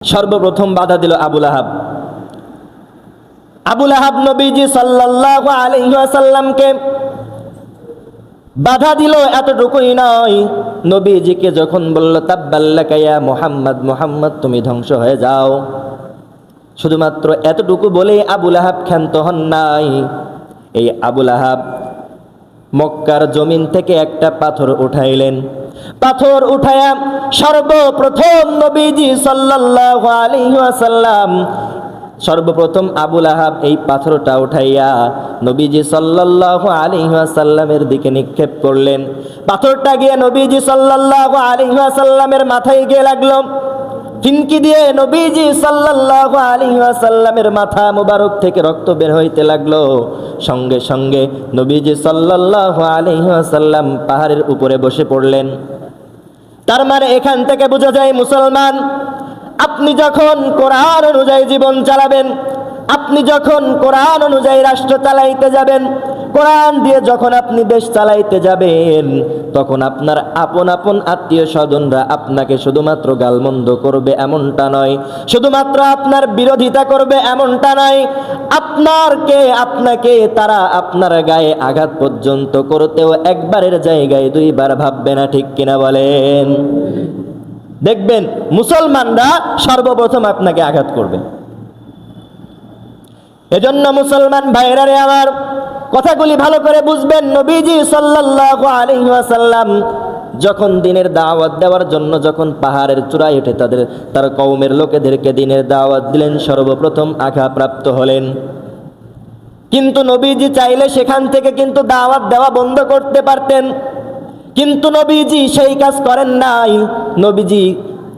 সর্বপ্রথম বাধা দিল আবুল আহাব আবুল আহাব নবীজি সাল্লাল্লাহু আলাইহি ওয়াসাল্লামকে বাধা দিল, এতটুকুই নয়। নবীজিকে যখন বলল তাব্বাল্লাকা ইয়া মোহাম্মদ, মুহাম্মদ, তুমি ধ্বংস হয়ে যাও। শুধুমাত্র এতটুকু বলে আবুল আহাব ক্ষান্ত হন নাই। এই আবুল আহাব মক্কার জমিন থেকে একটা পাথর উঠাইলেন। পাথর উঠায়া সর্বপ্রথম নবীজি সাল্লাল্লাহু আলাইহি ওয়াসাল্লাম, সর্বপ্রথম আবুল আহাব এই পাথরটা উঠাইয়া নবীজি সাল্লাল্লাহু আলাইহি ওয়াসাল্লামের দিকে নিক্ষেপ করলেন। পাথরটা গিয়ে নবীজি সাল্লাল্লাহু আলাইহি ওয়াসাল্লামের মাথায় গিয়ে লাগল। ফিনকি দিয়ে নবীজি সাল্লাল্লাহু আলাইহি ওয়াসাল্লামের মাথা মুবারক থেকে রক্ত বের হইতে লাগল। সঙ্গে সঙ্গে নবীজি সাল্লাল্লাহু আলাইহি ওয়াসাল্লাম পাহাড়ের উপরে বসে পড়লেন। তার মানে এখান থেকে বোঝা যায় মুসলমান, আপনি যখন কোরআন অনুযায়ী জীবন চালাবেন, আপনি যখন কোরআন অনুযায়ী রাষ্ট্র চালাইতে যাবেন কোরআন দিয়ে যখন আপনি দেশ চালাইতে যাবেন, তখন আপনার আপন আপন আত্মীয় স্বজনরা আপনাকে শুধুমাত্র গালমন্দ করবে এমনটা নয়। শুধুমাত্র আপনার বিরোধিতা করবে এমনটা নয়। আপনার কে আপনাকে তারা আপনার গায়ে আঘাত পর্যন্ত করতেও একবারের জায়গায় দুইবার ভাববে না, ঠিক কিনা বলেন? দেখবেন মুসলমানরা সর্বপ্রথম আপনাকে আঘাত করবে। এজন্য মুসলমান ভাইরারে আমার কথাগুলি ভালো করে বুঝবেন নবীজি সাল্লাল্লাহু আলাইহি ওয়াসাল্লাম। যখন দিনের দাওয়াত দেওয়ার জন্য যখন পাহাড়ের চূড়ায় উঠে তাদের, তার কওমের লোকেদেরকে দিনের দাওয়াত দিলেন, সর্বপ্রথম আঘাতপ্রাপ্ত হলেন। কিন্তু নবীজি চাইলে সেখান থেকে কিন্তু দাওয়াত দেওয়া বন্ধ করতে পারতেন। কিন্তু নবীজি সেই কাজ করেন নাই। নবীজি,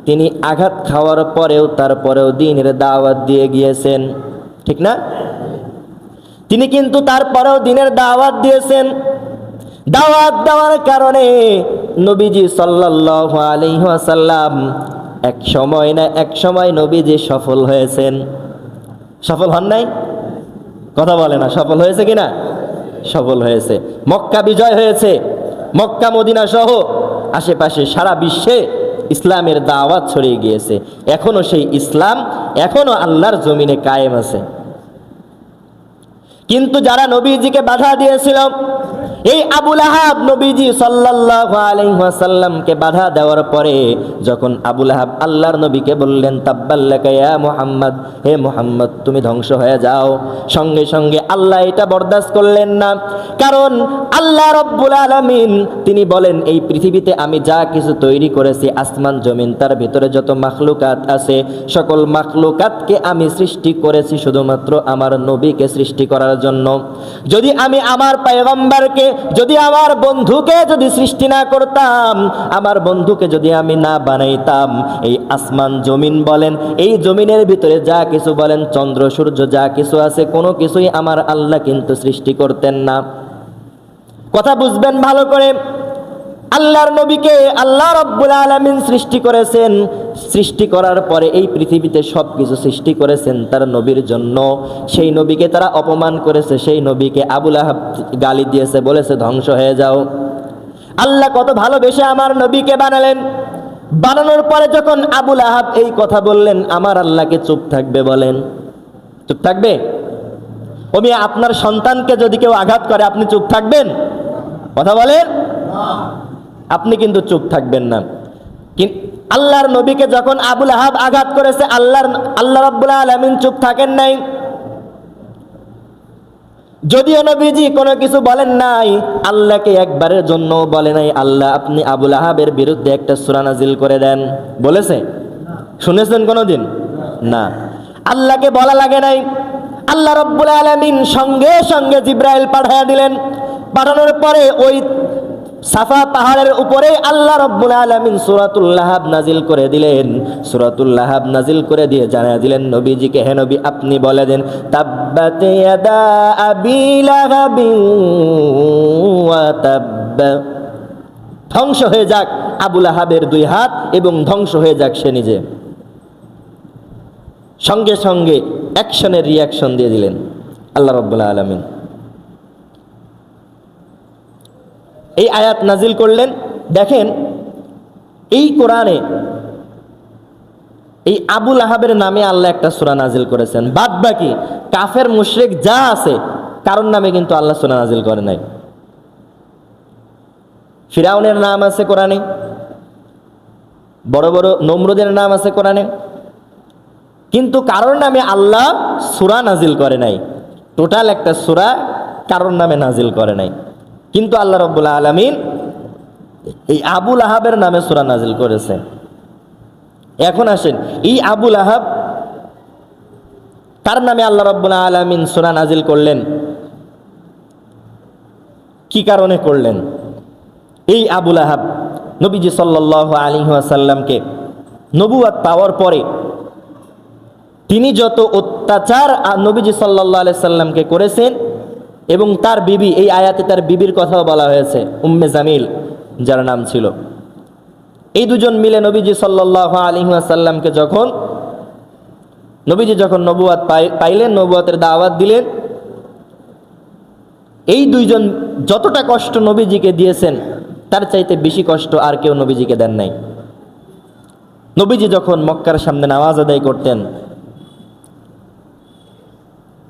তিনি আঘাত খাওয়ার পরেও, তারপরেও দিনের দাওয়াত দিয়ে গিয়েছেন। ঠিক না? তিনি কিন্তু তারপরেও দিনের দাওয়াত দিয়েছেন। দাওয়াত দেওয়ার কারণে নবীজি সাল্লাল্লাহু আলাইহি ওয়াসাল্লাম এক সময় না এক সময় নবীজি সফল হয়েছেন। সফল হন নাই? কথা বলে না, সফল হয়েছে কিনা? সফল হয়েছে। মক্কা বিজয় হয়েছে, মক্কা মদিনা সহ আশেপাশে সারা বিশ্বে ইসলামের দাওয়াত ছড়িয়ে গিয়েছে। এখনও সেই ইসলাম এখনও আল্লাহর জমিনে কায়েম আছে। কিন্তু যারা নবীজিকে বাধা দিয়েছিল এই আবুল আহাব নবীজি সাল্লাল্লাহু আলাইহি ওয়াসাল্লামকে বাধা দেওয়ার পরে যখন আবুল আহাব আল্লাহর নবীকে বললেন, তাব্বাল্লাকা ইয়া মুহাম্মদ, হে মুহাম্মদ, তুমি ধ্বংস হয়ে যাও। সঙ্গে সঙ্গে আল্লাহ এটা বরদাস্ত করলেন না। কারণ আল্লাহ রব্বুল আলামিন, তিনি বলেন, এই পৃথিবীতে আমি যা কিছু তৈরি করেছি, আসমান, জমিন, তার ভিতরে যত মাখলুকাত আছে, সকল মাখলুকাতকে আমি সৃষ্টি করেছি শুধুমাত্র আমার নবীকে সৃষ্টি করার জন্য। যদি আমি আমার পয়গম্বরকে যদি আমার বন্ধুকে যদি সৃষ্টি না করতাম, আমার বন্ধুকে যদি আমি না বানাইতাম, এই আসমান জমিন বলেন, এই জমিনের ভিতরে যা কিছু বলেন, চন্দ্র, সূর্য, যা কিছু আছে, কোনো কিছুই আমার আল্লাহ কিন্তু সৃষ্টি করতেন না। কথা বুঝবেন ভালো করে? আল্লাহর নবীকে আল্লাহ রব্বুল আলমিন সৃষ্টি করেছেন। সৃষ্টি করার পরে এই পৃথিবীতে সব কিছু সৃষ্টি করেছেন তার নবীর জন্য। সেই নবীকে তারা অপমান করেছে, সেই নবীকে আবুল আহাব গালি দিয়েছে, বলেছে, ধ্বংস হয়ে যাও। আল্লাহ কত ভালোবেসে আমার নবীকে বানালেন। বানানোর পরে যখন আবুল আহাব এই কথা বললেন, আমার আল্লাহকে চুপ থাকবে বলেন। চুপ থাকবে? ওমি আপনার সন্তানকে যদি কেউ আঘাত করে, আপনি চুপ থাকবেন? কথা বলেন? আপনি কিন্তু চুপ থাকবেন না। আল্লাহর নবীকে যখন আবুল আহাব আঘাত করেছে, আল্লাহর আল্লাহ রাব্বুল আলামিন চুপ থাকেন নাই। যদিও নবীজি কোনো কিছু বলেন নাই, আল্লাহকে একবারের জন্য বলে নাই। আল্লাহ আপনি আবুল আহাবের বিরুদ্ধে একটা সূরা নাজিল করে দেন। বলেছে? শুনেছেন কোনোদিন? না। আল্লাহকে বলা লাগে নাই। আল্লাহ রব্বুল আলামিন সঙ্গে সঙ্গে জিব্রাইল পাঠিয়ে দিলেন। পাঠানোর পরে ওই সাফা পাহাড়ের উপরে আল্লাহ রব্বুল আলামিন সূরাতুল লাহাব নাজিল করে দিলেন। সূরাতুল লাহাব নাজিল করে দিয়ে জানা দিলেন, নবীজিকে, হে নবী, আপনি বলে দেন, তাব্বাত ধ্বংস হয়ে যাক আবুল আহাবের দুই হাত এবং ধ্বংস হয়ে যাক সে নিজে। সঙ্গে সঙ্গে অ্যাকশনের রিয়াকশন দিয়ে দিলেন আল্লাহ রব্বুল্লাহ আলমিন। এই আয়াত নাজিল করলেন। দেখেন, এই কোরআনে এই আবুল আহাবের নামে আল্লাহ একটা সুরা নাজিল করেছেন। বাদ বাকি কাফের, মুশরিক যা আছে, কারোর নামে কিন্তু আল্লাহ সুরা নাজিল করে নাই। ফিরাউনের নাম আছে কোরআনে, বড় বড় নমরুদের নাম আছে কোরআনে, কিন্তু কারোর নামে আল্লাহ সুরা নাজিল করে নাই। টোটাল একটা সুরা কারোর নামে নাজিল করে নাই। কিন্তু আল্লাহ রব্বুল্লাহ আলমিন এই আবুল আহাবের নামে সুরা নাজিল করেছে এখন আসেন, এই আবুল আহাব তার নামে আল্লাহ রব্বুল্লাহ আলমিন সুরা নাজিল করলেন? কি কারণে করলেন? এই আবুল আহাব নবীজি সাল্লাহ আলী আসাল্লামকে নবুয়াত পাওয়ার পরে তিনি যত অত্যাচার নবীজি সাল্লাহ আলি সাল্লামকে করেছেন এবং তার বিবি, এই আয়াতে তার বিবির কথাও বলা হয়েছে, উম্মে জামিল, যার নাম ছিল। এই দুজন মিলে নবীজি সাল্লাহ আলী সাল্লামকে যখন, নবীজি যখন নবুয়াত পাই- পাইলেন, নবুয়াতের দাওয়াত দিলেন, এই দুইজন যতটা কষ্ট নবীজিকে দিয়েছেন, তার চাইতে বেশি কষ্ট আর কেউ নবীজিকে দেন নাই। নবীজি যখন মক্কার সামনে নামাজ আদায় করতেন,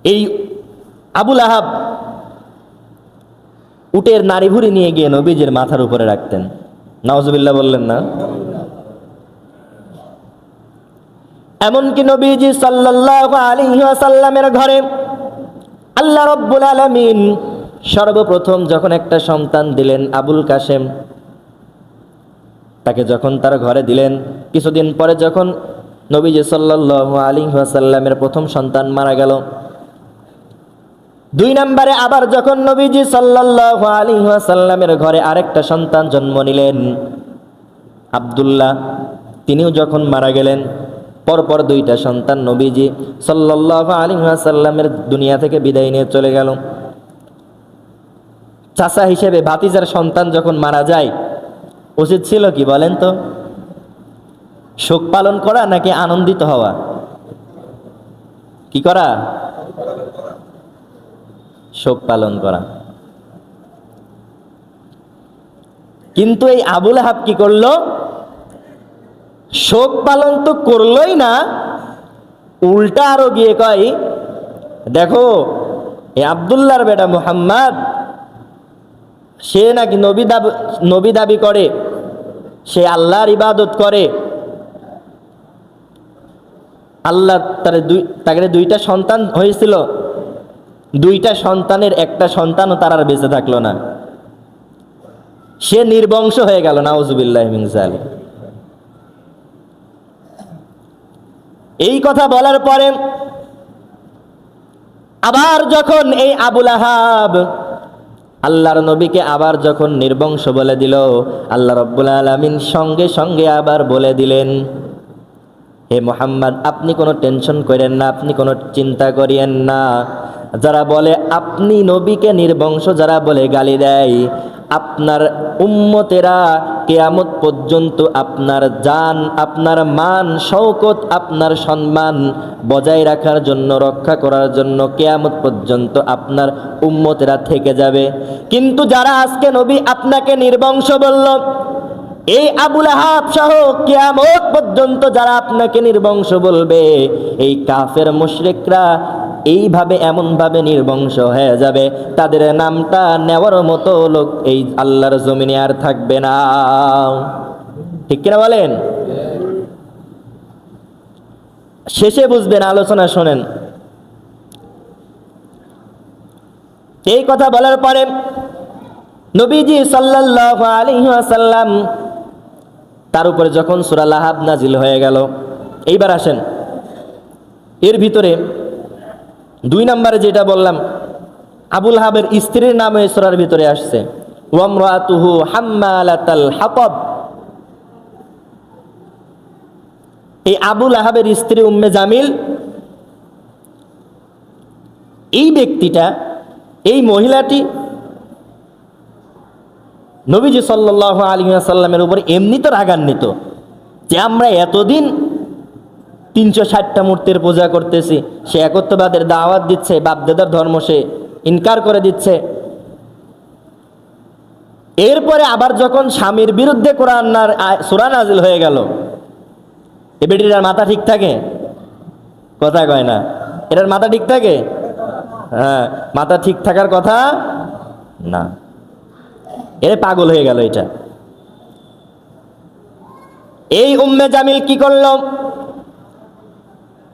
এই আবুল আহাব উটের নারী ভুড়ি নিয়ে গিয়ে নবীজির মাথার উপরে রাখতেন। নওয়াজবিল্লাহ বললেন, না। এমনকি নবীজি সাল্লাল্লাহু ঘরে আল্লাহ রব্বুল আলামিন সর্বপ্রথম যখন একটা সন্তান দিলেন আবুল কাশেম, তাকে যখন তার ঘরে দিলেন, কিছুদিন পরে যখন নবীজি সাল্লাল্লাহু আলাইহি ওয়াসাল্লামের প্রথম সন্তান মারা গেল দুই নম্বরে আবার যখন নবীজি আলাইহি ওয়াসাল্লামের ঘরে আরেকটা সন্তান জন্ম নিলেন, আব্দুল্লাহ, তিনিও যখন মারা গেলেন, পরপর দুইটা সন্তান নবীজি আলাইহি ওয়াসাল্লামের দুনিয়া থেকে বিদায় নিয়ে চলে গেল। চাচা হিসেবে ভাতিজার সন্তান যখন মারা যায়, উচিত ছিল কি বলেন তো? শোক পালন করা নাকি আনন্দিত হওয়া? কি করা? শোক পালন করা। কিন্তু এই আবুল হাব কি করল? শোক পালন তো করলোই না, উল্টা আরও গিয়ে কয়, দেখো, এই আবদুল্লাহর বেটা মুহাম্মদ, সে নাকি নবী দাবি নবী দাবি করে, সে আল্লাহর ইবাদত করে। আল্লাহ তার দুই, তাকে দুইটা সন্তান হয়েছিল দুইটা সন্তানের একটা সন্তানও তার আর বেঁচে থাকল না। সে নির্বংশ হয়ে গেল, নাউজুবিল্লাহ মিনজাল এই কথা বলার পরে আবার যখন এই আবুল আহাব আল্লাহর নবীকে আবার যখন নির্বংশ বলে দিল, আল্লাহ রব্বুল আলমিন সঙ্গে সঙ্গে আবার বলে দিলেন, হে মোহাম্মদ, আপনি কোনো টেনশন করেন না, আপনি কোনো চিন্তা করিয়েন না। যারা বলে, আপনি নবীকে নির্বংশ যারা বলে গালি দেয়, আপনার উম্মতেরা কেয়ামত পর্যন্ত আপনার জান, আপনার মান শৌকত আপনার সম্মান বজায় রাখার জন্য, রক্ষা করার জন্য কেয়ামত পর্যন্ত আপনার উম্মতেরা থেকে যাবে। কিন্তু যারা আজকে নবী আপনাকে নির্বংশ বলল, এই আবুল আহাব সহ কিয়ামত পর্যন্ত যারা আপনাকে নির্বংশ বলবে, এই কাফের মুশরিকরা এইভাবে এমনভাবে নির্বংশ হয়ে যাবে। তাদের নামটা নেওয়ার মতো লোক এই আল্লাহর জমিনে আর থাকবে না। ঠিক কিনা বলেন? শেষে বুঝবেন, আলোচনা শোনেন। এই কথা বলার পরে নবীজি সাল্লাল্লাহু আলাইহি ওয়াসাল্লাম তার উপরে যখন সূরা লাহাব নাজিল হয়ে গেল, এইবার আসেন। এর ভিতরে দুই নম্বরে যেটা বললাম, আবুল হাবের স্ত্রীর নাম এই সূরার ভিতরে আসছে। ওয়ামরাতুহু হাম্মালাতাল হাতাব। এই আবুল আহাবের স্ত্রী উম্মে জামিল, এই ব্যক্তিটা, এই মহিলাটি নবীজি সাল্লাহ আলী সাল্লামের উপর এমনি তো রাগান্বিত যে আমরা এতদিন তিনশো ষাটটা মূর্তির পূজা করতেছি। সে একত্ববাদের দাওয়াত দিচ্ছে, বাপদাদার ধর্ম সে ইনকার করে দিচ্ছে। এরপরে আবার যখন স্বামীর বিরুদ্ধে কোরআন সুরা নাজিল হয়ে গেল, এ বেটিটার মাথা ঠিক থাকে? কথা কয় না। এটার মাথা ঠিক থাকে? হ্যাঁ মাথা ঠিক থাকার কথা না। এর পাগল হয়ে গেল এটা। এই উম্মে জামিল কি করল?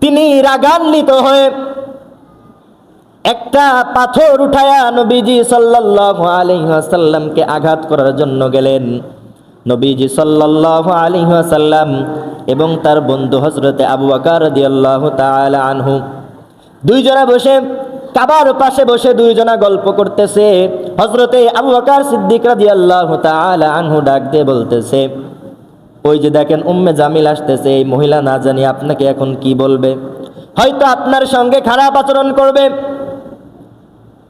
তিনি রাগান্বিত হয়ে একটা পাথর উঠায়া নবীজি সাল্লাল্লাহু আলাইহি ওয়াসাল্লামকে আঘাত করার জন্য গেলেন। নবীজি সাল্লাল্লাহু আলাইহি ওয়াসাল্লাম এবং তার বন্ধু হযরতে আবু বকর রাদিয়াল্লাহু তাআলা আনহু দুইজনা বসে, কাবার পাশে বসে দুইজনা গল্প করতেছে। হযরতে আবু বকর সিদ্দিক রাদিয়াল্লাহু তাআলা আনহু ডাক দিয়ে বলতেছে ওই যে দেখেন উম্মে জামিল আসতেছে, এই মহিলা না জানি আপনাকে এখন কি বলবে। হয়তো আপনার সঙ্গে খারাপ আচরণ করবে।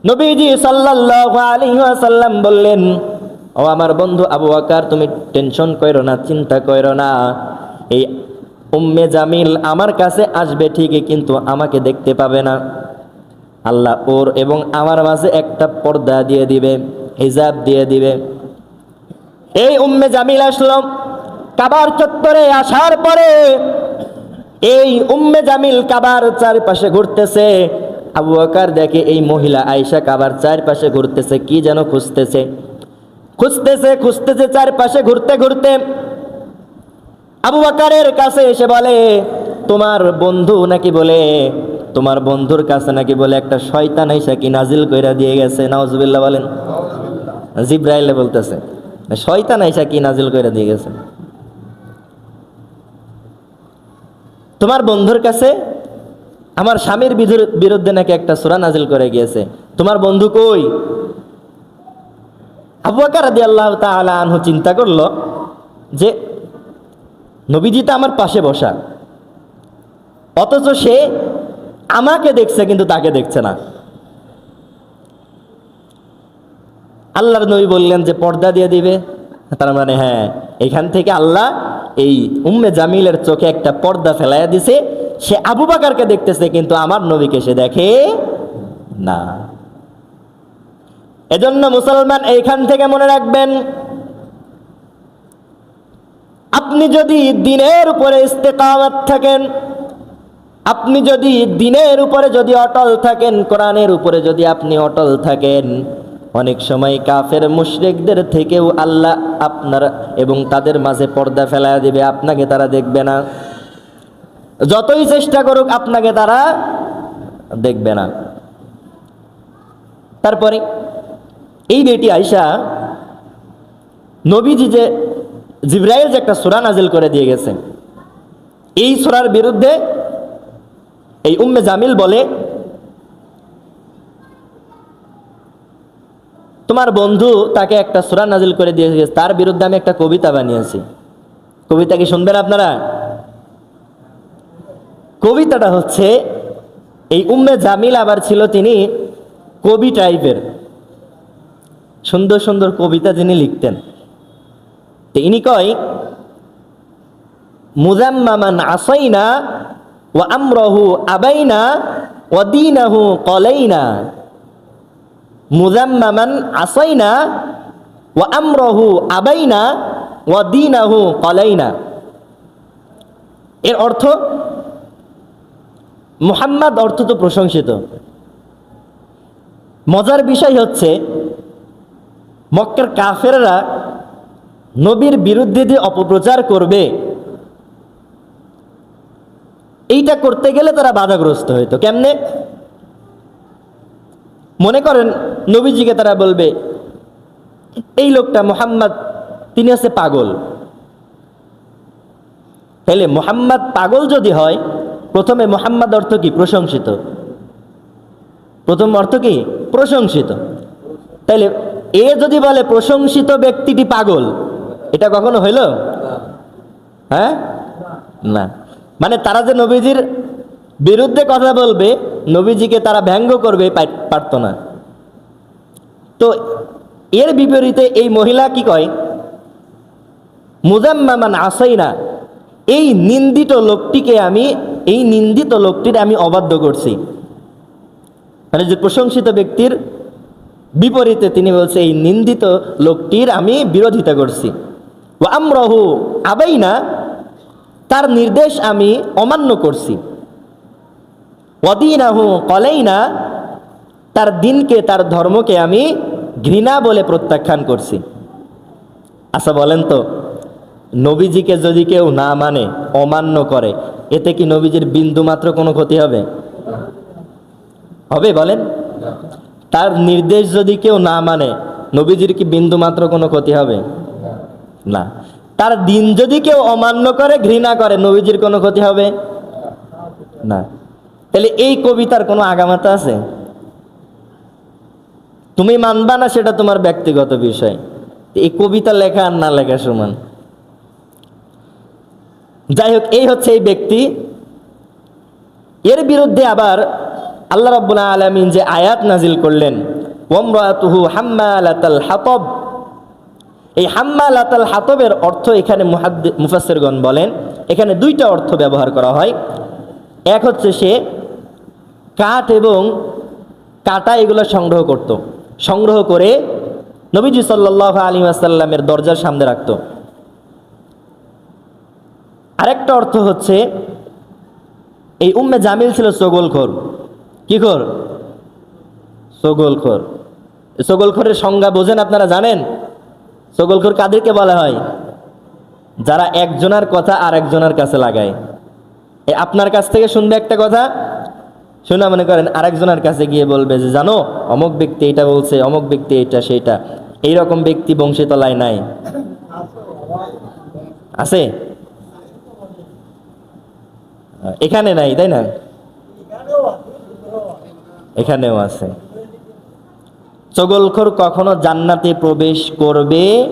নবীজি ওয়াসাল্লাম বললেন, ও আমার বন্ধু আবু আকার তুমি টেনশন করো না, চিন্তা করো না। এই উম্মে জামিল আমার কাছে আসবে ঠিকই, কিন্তু আমাকে দেখতে পাবে না। আল্লাহ ওর এবং আমার মাঝে একটা পর্দা দিয়ে দিবে, হিজাব দিয়ে দিবে। এই উম্মে জামিল আসলো। কাবার চত্বরে আসার পরে এই উম্মে জামিল কাবার চারপাশে ঘুরতেছে। আবু বকর দেখে এই মহিলা আয়েশা কাবার চারপাশে ঘুরতেছে, কি যেন খুঁজতেছে। খুঁজতেছে খুঁজতেছে চারপাশে ঘুরতে ঘুরতে। আবু আকারের কাছে এসে বলে, তোমার বন্ধু নাকি বলে, তোমার বন্ধুর কাছে নাকি বলে একটা শয়তান আইসা কি নাজিল কইরা দিয়ে গেছে? নাউজুবিল্লাহ বলেন। জিব্রাইলে বলতেছে, শয়তান আইসা কি নাজিল কইরা দিয়ে গেছে? তোমার বন্ধুর কাছে আমার স্বামীর বিরুদ্ধে নাকি একটা সুরা নাজিল করে গিয়েছে? তোমার বন্ধু কই? আবু বকর রাদিয়াল্লাহু তাআলা আনহু চিন্তা করল যে নবীজি তো আমার পাশে বসা। অথচ সে আমাকে দেখছে কিন্তু তাকে দেখছে না। আল্লাহর নবী বললেন যে পর্দা দিয়ে দিবে। তার মানে হ্যাঁ এখান থেকে আল্লাহ এই উম্মে জামিলের চোখে একটা পর্দা ফেলাইয়া দিছে। সে আবু বাকারকে দেখতেছে, কিন্তু আমার নবীকে সে দেখে না। এজন্য মুসলমান এইখান থেকে মনে রাখবেন, আপনি যদি দিনের উপরে ইস্তেকামত থাকেন, আপনি যদি দিনের উপরে যদি অটল থাকেন, কোরআনের উপরে যদি আপনি অটল থাকেন অনেক সময় কাফের মুশরিকদের থেকেও আল্লাহ আপনার এবং তাদের মাঝে পর্দা ফেলায় দিবে, আপনাকে তারা দেখবে না। যতই চেষ্টা করুক, আপনাকে তারা দেখবে না। তারপরে এই বেটি আয়সা নবীজি যে জিব্রাইল যে একটা সুরা নাজিল করে দিয়ে গেছে, এই সুরার বিরুদ্ধে এই উম্মে জামিল বলে তোমার বন্ধু তাকে একটা সুরা নাজিল করে দিয়ে গেছে, তার বিরুদ্ধে আমি একটা কবিতা বানিয়েছি। কবিতা কি শুনবেন আপনারা? কবিতাটা হচ্ছে, এই উম্মে জামিল আবার ছিল তিনি কবি টাইপের। সুন্দর সুন্দর কবিতা যিনি লিখতেন। তো ইনি কয়, মুজাম্মামান আসাইনা ও আমরহু আবাইনা ও দিনাহু কলাইনা। মুজাম্মামান ও আমরহু ও দিনাহু এর অর্থ অর্থ তো প্রশংসিত। মজার বিষয় হচ্ছে, মক্কার কাফেররা নবীর বিরুদ্ধে যে অপপ্রচার করবে, এইটা করতে গেলে তারা বাধাগ্রস্ত হইতো কেমনে? মনে করেন নবীজিকে তারা বলবে এই লোকটা মোহাম্মদ তিনি আছে পাগল। তাহলে মোহাম্মদ পাগল যদি হয় প্রথমে মোহাম্মদ অর্থ কি? প্রশংসিত। প্রথম অর্থ কি? প্রশংসিত। তাইলে এ যদি বলে প্রশংসিত ব্যক্তিটি পাগল এটা কখনো হইল? হ্যাঁ? না। মানে তারা যে নবীজির বিরুদ্ধে কথা বলবে, নবীজিকে তারা ব্যঙ্গ করবে পারতো না তো এর বিপরীতে এই মহিলা কি কয়? মুজাম্মামান আসই না এই নিন্দিত লোকটিকে আমি, এই নিন্দিত লোকটির আমি অবাধ্য করছি। মানে যে প্রশংসিত ব্যক্তির বিপরীতে তিনি বলছে, এই নিন্দিত লোকটির আমি বিরোধিতা করছি। আমরহু আবাই না তার নির্দেশ আমি অমান্য করছি। অদিনাহু কলেইনা, তার দিনকে, তার ধর্মকে আমি ঘৃণা বলে প্রত্যাখ্যান করছি। আচ্ছা বলেন তো, নবীজিকে যদি কেউ না মানে অমান্য করে, এতে কি নবীজির বিন্দু মাত্র কোনো ক্ষতি হবে? হবে বলেন? তার নির্দেশ যদি কেউ না মানে নবীজির কি বিন্দু মাত্র কোনো ক্ষতি হবে? না। তার দিন যদি কেউ অমান্য করে, ঘৃণা করে, নবীজির কোনো ক্ষতি হবে? না। তাহলে এই কবিতার কোনো আগামাতা আছে? তুমি মানবা না সেটা তোমার ব্যক্তিগত বিষয়। এই কবিতা লেখা আর না লেখা সমান। যাই হোক, এই হচ্ছে এই ব্যক্তি। এর বিরুদ্ধে আবার আল্লাহ রাব্বুল আলামিন যে আয়াত নাজিল করলেন ওমরাতুহু হাম্মালাতাল হাতব এই হাম্মালাতাল হাতবের অর্থ এখানে মুহাদ্দি- মুফাসসিরগণ বলেন, এখানে দুইটা অর্থ ব্যবহার করা হয়। এক হচ্ছে সে কাঠ এবং কাটা এগুলো সংগ্রহ করত। সংগ্রহ করে নবীজি সাল্লাহ আলী আসাল্লামের দরজার সামনে রাখত। আরেকটা অর্থ হচ্ছে, এই উম্মে জামিল ছিল সগোলখোর। কি খোর? সগোলখোর। সগোলখোরের সংজ্ঞা বোঝেন আপনারা, জানেন? সগোলখোর কাদেরকে বলা হয়? যারা একজনের কথা আর একজনের কাছে লাগায়। আপনার কাছ থেকে শুনবে একটা কথা শুনে মনে করেন, আরেকজনের কাছে গিয়ে বলবে যে, জানো, অমুক ব্যক্তি এটা বলছে, অমুক ব্যক্তি এটা সেইটা এইরকম ব্যক্তি বংশীতলায় নাই। আছে? এখানে নাই, তাই না? এখানেও আছে। চগলখোর কখনো জান্নাতে প্রবেশ করবে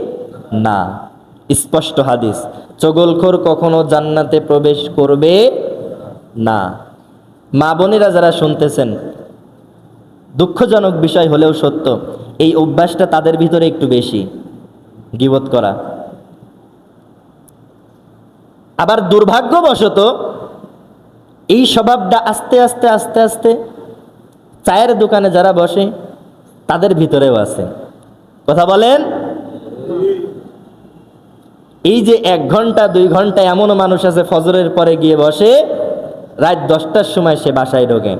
না। স্পষ্ট হাদিস। চগলখোর কখনো জান্নাতে প্রবেশ করবে না। মা বোনেরা যারা শুনতেছেন, দুঃখজনক বিষয় হলেও সত্য, এই অভ্যাসটা তাদের ভিতরে একটু বেশি গিবত করা। আবার দুর্ভাগ্যবশত এই স্বভাবটা আস্তে আস্তে আস্তে আস্তে চায়ের দোকানে যারা বসে, তাদের ভিতরেও আছে। কথা বলেন? এই যে এক ঘণ্টা, দুই ঘণ্টা এমনও মানুষ আছে ফজরের পরে গিয়ে বসে রাত দশটার সময় সে বাসায় ঢোকে।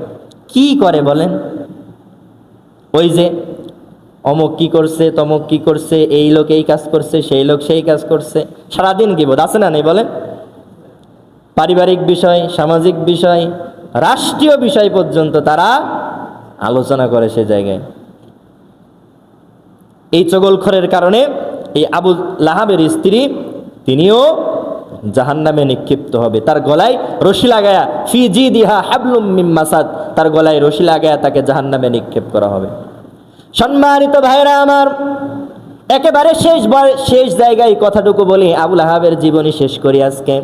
কি করে বলেন? ওই যে, অমুক কি করছে, তমুক কি করছে, এই লোক এই কাজ করছে, সেই লোক সেই কাজ করছে। সারাদিন কি বোধ? আছে না নেই বলেন? পারিবারিক বিষয়, সামাজিক বিষয়, রাষ্ট্রীয় বিষয় পর্যন্ত তারা আলোচনা করে সে জায়গায়। এই চগলখরের কারণে এই আবু লাহাবের স্ত্রী, তিনিও জাহান্নামে নিক্ষিপ্ত হবে। তার গলায় রশি লাগায়া, ফি জি দিহা হাবলুম মিম মাসাদ, তার গলায় রশি লাগায়া তাকে জাহান্নামে নিক্ষেপ করা হবে। সম্মানিত ভাইরা আমার, একেবারে শেষ শেষ জায়গায় কথাটুকু বলি, আবুল আহাবের জীবনী শেষ করি আজকে।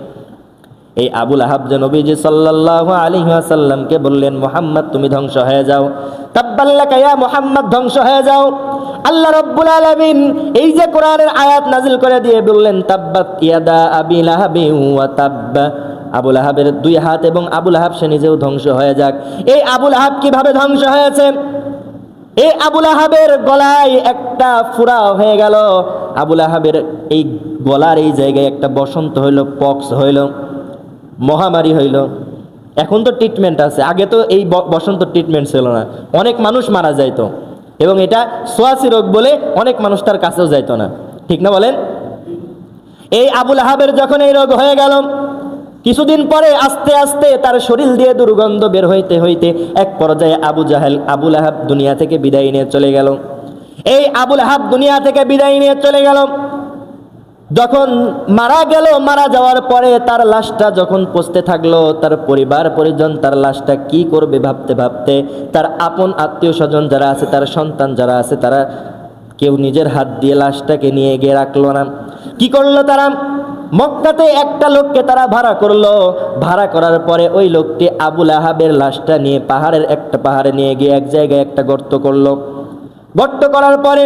এই আবুল আহাব যে নবীজি সাল্লাল্লাহু আলাইহি ওয়াসাল্লামকে বললেন, মোহাম্মদ, তুমি ধ্বংস হয়ে যাও। তাব্বাল্লাকা ইয়া মোহাম্মদ, ধ্বংস হয়ে যাও। আল্লাহ রাব্বুল আলামিন এই যে কোরআনের আয়াত নাজিল করে দিয়ে বললেন, তাব্বাত ইয়াদা আবি লাহাবি ওয়া তাব্বা। আবুল আহাবের দুই হাত এবং আবুল আহাব সে নিজেও ধ্বংস হয়ে যাক। এই আবুল আহাব কীভাবে ধ্বংস হয়েছে? এই আবুল আহাবের গলায় একটা ফুরা হয়ে গেল। আবুল আহাবের এই গলার এই জায়গায় একটা বসন্ত হইল, পক্স হইল, মহামারী হইল। এখন তো ট্রিটমেন্ট আছে। আগে তো এই বসন্ত ট্রিটমেন্ট ছিল না। অনেক মানুষ মারা যাইতো। এবং এটা সোয়াসি রোগ বলে অনেক মানুষ তার কাছেও যাইত না। ঠিক না বলেন? এই আবুল আহাবের যখন এই রোগ হয়ে গেল, কিছুদিন পরে আস্তে আস্তে তার শরীর দিয়ে দুর্গন্ধ বের হইতে হইতে এক পর্যায়ে আবু জাহেল, আবুল আহাব দুনিয়া থেকে বিদায় নিয়ে চলে গেল। এই আবুল আহাব দুনিয়া থেকে বিদায় নিয়ে চলে গেল। যখন মারা গেল, মারা যাওয়ার পরে তার লাশটা যখন পচতে থাকল, তার পরিবার পরিজন তার লাশটা কি করবে ভাবতে ভাবতে, তার আপন আত্মীয় স্বজন যারা আছে, তার সন্তান যারা আছে, তারা কেউ নিজের হাত দিয়ে লাশটাকে নিয়ে গিয়ে রাখল না। কি করল তারা? মক্কাতে একটা লোককে তারা ভাড়া করল। ভাড়া করার পরে ওই লোকটি আবুল আহাবের লাশটা নিয়ে পাহাড়ের একটা পাহাড়ে নিয়ে গিয়ে এক জায়গায় একটা গর্ত করল। গর্ত করার পরে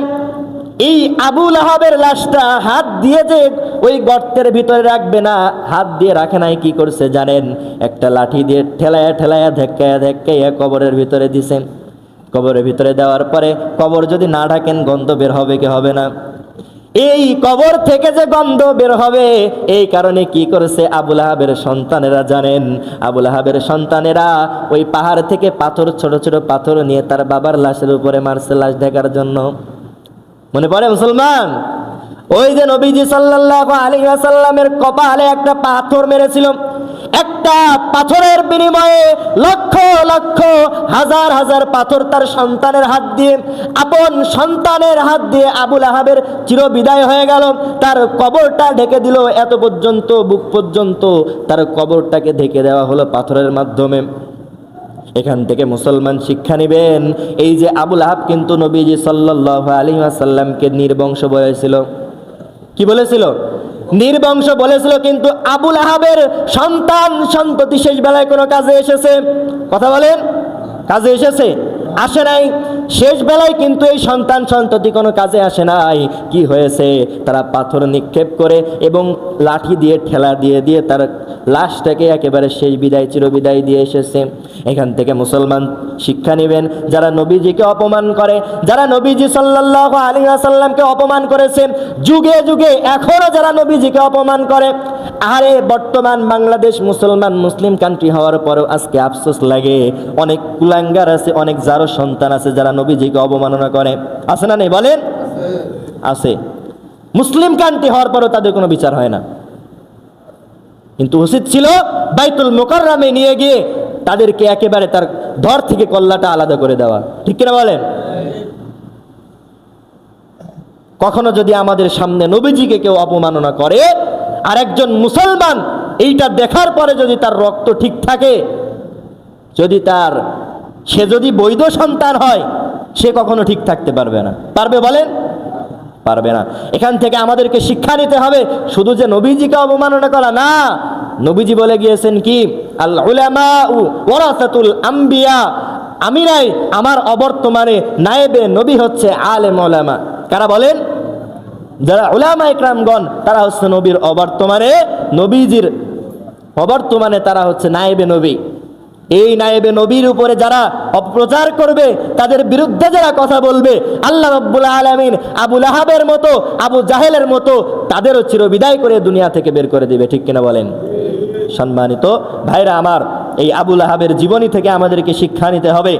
এই আবুল আহাবের লাশটা হাত দিয়ে যে ওই গর্তের ভিতরে রাখবে না, হাত দিয়ে রাখে নাই, কি করছে জানেন? একটা লাঠি দিয়ে ঠেলায়া ঠেলায়া ধাক্কায়া ধাক্কাইয়া কবরের ভিতরে দিছেন। কবরের ভিতরে দেওয়ার পরে কবর যদি না ঢাকেন, গন্ধ বের হবে কি হবে না? এই কবর থেকে যে গন্ধ বের হবে, এই কারণে কি করেছে আবুল আহাবের সন্তানেরা জানেন? আবুল আহাবের সন্তানেরা ওই পাহাড় থেকে পাথর, ছোট ছোট পাথর নিয়ে তার বাবার লাশের উপরে মারছে লাশ ঢাকার জন্য। মনে পড়ে মুসলমান? ওই যে নবীজি সাল্লাল্লাহু আলাইহি ওয়াসাল্লামের কপালে একটা পাথর মেরেছিল। একটা পাথরের বিনিময়ে লক্ষ লক্ষ হাজার হাজার পাথর তার সন্তানের হাত দিয়ে, আপন সন্তানের হাত দিয়ে আবুল আহাবের চির বিদায় হয়ে গেল। তার কবরটা ঢেকে দিল। এত পর্যন্ত, বুক পর্যন্ত তার কবরটাকে ঢেকে দেওয়া হলো পাথরের মাধ্যমে। এখান থেকে মুসলমান শিক্ষা নেবেন। এই যে আবুল আহাব কিন্তু নবীজি সাল্লাহ আলী আসাল্লামকে নির্বংশ বলেছিল। কি বলেছিল? নির্বংশ বলেছিল কিন্তু আবুল আহাবের সন্তান সন্ততি শেষ বেলায় কোনো কাজে এসেছে। কথা বলেন? কাজে এসেছে? আসে নাই। শেষ বেলায় কিন্তু এই সন্তান সন্ততি কোনো কাজে আসে নাই। কি হয়েছে? তারা পাথর নিক্ষেপ করে এবং লাঠি দিয়ে, ঠেলা দিয়ে দিয়ে তার লাশটাকে একেবারে শেষ বিদায়, চিরবিদায় দিয়ে এসেছে। এখান থেকে মুসলমান শিক্ষা নেবেন, যারা নবীজিকে অপমান করে, যারা নবীজি সাল্লাল্লাহু আলী আসাল্লামকে অপমান করেছে, যুগে যুগে এখনও যারা নবীজিকে অপমান করে আরে বর্তমান বাংলাদেশ মুসলমান মুসলিম কান্ট্রি হওয়ার পরেও আজকে আফসোস লাগে। অনেক কুলাঙ্গার আছে, অনেক যারো সন্তান আছে যারা নবীজিকে অবমাননা করে। আছে না নেই? বলেন। আছে। মুসলিম কান্ট্রি হওয়ার পরেও তাদের কোনো বিচার হয় না। কিন্তু উচিত ছিল বাইতুল মোকাররামে নিয়ে গিয়ে তাদেরকে একেবারে তার ধর থেকে কল্লাটা আলাদা করে দেওয়া। ঠিক কিনা বলেন? কখনো যদি আমাদের সামনে নবীজিকে কেউ অপমাননা করে আর একজন মুসলমান এইটা দেখার পরে যদি তার রক্ত ঠিক থাকে, যদি তার, সে যদি বৈধ সন্তান হয়, সে কখনো ঠিক থাকতে পারবে না। পারবে বলেন? পারবে না। এখান থেকে আমাদেরকে শিক্ষা নিতে হবে, শুধু যে নবীজিকে অবমাননা করা না, নবীজি বলে গিয়েছেন কি? আল আম্বিয়া। আমি নাই, আমার অবর্তমানে নায়েবে নবী হচ্ছে আলেম ওলামা কারা বলেন? যারা উলামা ইকরামগণ তারা হচ্ছে নবীর অবর্তমানে, নবীজির অবর্তমানে তারা হচ্ছে নায়েবে নবী। এই নায়েবে নবীর উপরে যারা অপপ্রচার করবে, তাদের বিরুদ্ধে যারা কথা বলবে, আল্লাহ রব্বুল আলমিন আবুল আহাবের মতো, আবু জাহেলের মতো, তাদেরও চিরবিদায় করে দুনিয়া থেকে বের করে দিবে, ঠিক কিনা বলেন? সম্মানিত ভাইরা আমার, এই আবুল আহাবের জীবনী থেকে আমাদেরকে শিক্ষা নিতে হবে।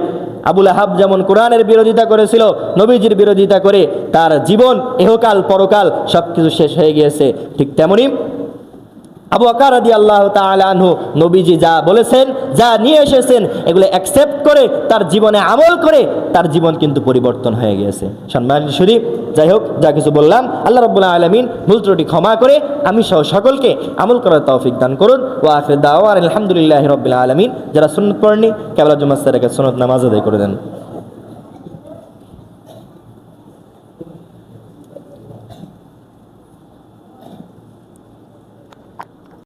আবুল আহাব যেমন কোরআনের বিরোধিতা করেছিল, নবীজির বিরোধিতা করে, তার জীবন এহকাল পরকাল সব কিছু শেষ হয়ে গিয়েছে। ঠিক তেমনি আবু আকার আদি আল্লাহ তালু নবীজি যা বলেছেন, যা নিয়ে এসেছেন, এগুলো অ্যাকসেপ্ট করে তার জীবনে আমল করে তার জীবন কিন্তু পরিবর্তন হয়ে গিয়েছে সম্মান শরীফ, যাই হোক, যা কিছু বললাম, আল্লাহ রব্বুল্লাহ আলমিন ভুল ত্রুটি ক্ষমা করে আমি সহ সকলকে আমল করার তৌফিক দান করুন। ও দাওয়ার আলহামদুলিল্লাহ রবিল্লা আলমিন। যারা সুন্নত পড়েনি কেবল জুমাস্তারকে সুনত নামাজ আদায় করে দেন।